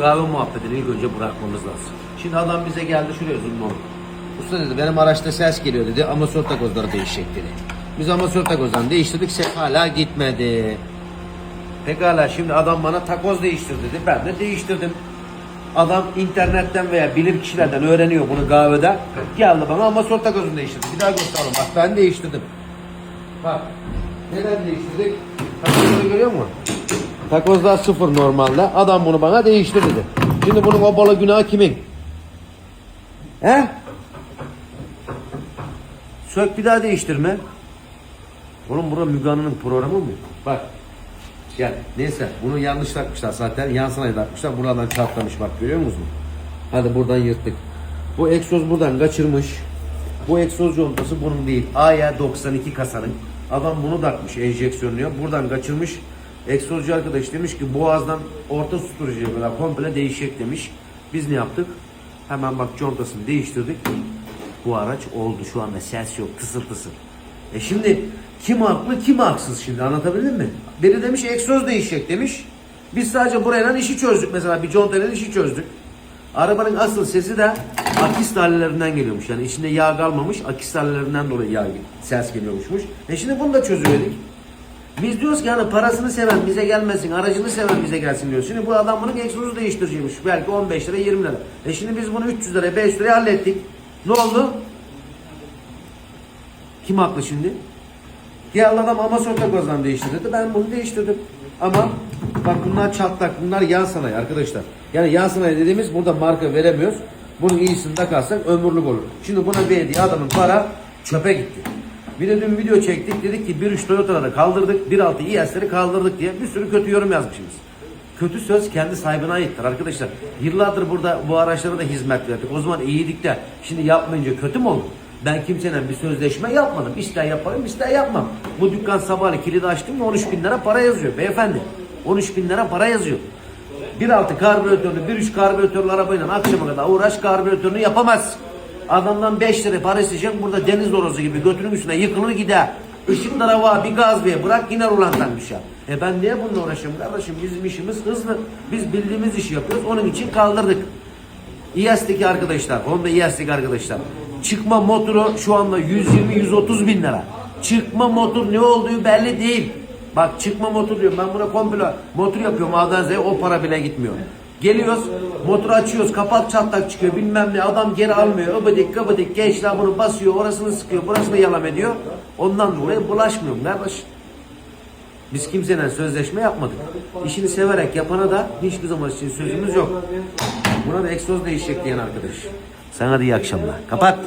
kahve muhabbetini ilk önce bırakmamız lazım. Şimdi adam bize geldi şuraya zoomla. Usta dedi benim araçta ses geliyor dedi. Amasör takozları değişecek dedi. Biz amasör takozdan değiştirdik. Ses hala gitmedi. Pekala şimdi adam bana takoz değiştir dedi. Ben de değiştirdim. Adam internetten veya bilim kişilerden öğreniyor bunu kahvede. Geldi bana amasör takozunu değiştirdi. Bir daha gösterelim. Bak ben değiştirdim. Bak. Neden değiştirdik? Takozları görüyor musun? Takozlar sıfır normalde. Adam bunu bana değiştir dedi. Şimdi bunun o balı günahı kimin? He? Sök bir daha değiştirme. Oğlum bura Mügan'ın programı mı? Bak. Gel. Neyse bunu yanlış takmışlar zaten. Yan sanayi takmışlar. Buradan çatlamış bak görüyor musunuz? Hadi buradan yırttık. Bu egzoz buradan kaçırmış. Bu egzoz contası bunun değil. AY 92 kasanın. Adam bunu takmış enjeksiyonluyor. Buradan kaçırmış. Egzozcu arkadaş demiş ki boğazdan orta susturucuya kadar komple değişecek demiş. Biz ne yaptık? Hemen bak contasını değiştirdik. Bu araç oldu şu anda ses yok tısır tısır. E şimdi kim haklı kim haksız şimdi anlatabildim mi? Biri demiş egzoz değişecek demiş. Biz sadece burayla işi çözdük mesela bir contayla işi çözdük. Arabanın asıl sesi de akis dallerinden geliyormuş. Yani içinde yağ kalmamış akis dallerinden dolayı yağ ses geliyormuşmuş. E şimdi bunu da çözüverdik. Biz diyoruz ki hani parasını seven bize gelmesin, aracını seven bize gelsin diyoruz. Şimdi bu adam bunun egzozu değiştireceğimiş. Belki 15 lira 20 lira. E şimdi biz bunu 300 liraya 500 liraya hallettik. Ne oldu? Kim haklı şimdi? Diğer adam amasör takozdan değiştirdi. Ben bunu değiştirdim. Ama bak bunlar çatlak. Bunlar yan sanayi arkadaşlar. Yani yan sanayi dediğimiz burada marka veremiyoruz. Bunun iyisini takarsak ömürlük olur. Şimdi buna verdiği adamın para çöpe gitti. Bir de dün video çektik. Dedik ki 1.3 Toyota'ları kaldırdık. 1.6 İES'leri kaldırdık diye bir sürü kötü yorum yazmışsınız. Kötü söz kendi sahibine aittir arkadaşlar. Yıllardır burada bu araçlara da hizmet verdik. O zaman iyiydik de şimdi yapmayınca kötü mü olur? Ben kimseyle bir sözleşme yapmadım. İster yaparım ister yapmam. Bu dükkan sabahleyin kilidi açtım mı 13 bin lira para yazıyor beyefendi. 13 bin lira para yazıyor. 1.6 karbüratörlü, 1.3 karbüratörlü arabayla akşama kadar uğraş karbüratörünü yapamaz. Adamdan 5 lira para isteyecek burada deniz horozu gibi götünün üstüne yıkılır gider. Işıklara var bir gaz ver bırak yine rulandan düşer. E ben niye bununla uğraşıyorum kardeşim bizim işimiz hızlı. Biz bildiğimiz işi yapıyoruz onun için kaldırdık. İYES'teki arkadaşlar, Honda İYES'teki arkadaşlar. Çıkma motoru şu anda 120-130 bin lira. Çıkma motor ne olduğu belli değil. Bak çıkma motor diyorum ben buna komple motor yapıyorum A'dan Z'ye o para bile gitmiyor. Geliyoruz motoru açıyoruz kapat çatlak çıkıyor bilmem ne adam geri almıyor öbödik öbödik gençler bunu basıyor orasını sıkıyor burasını yalam ediyor. Ondan dolayı bulaşmıyorum kardeş. Biz kimseyle sözleşme yapmadık. İşini severek yapana da hiçbir zaman için sözümüz yok. Buna da egzoz değişecek diyen arkadaş. Sana da iyi akşamlar. Kapat.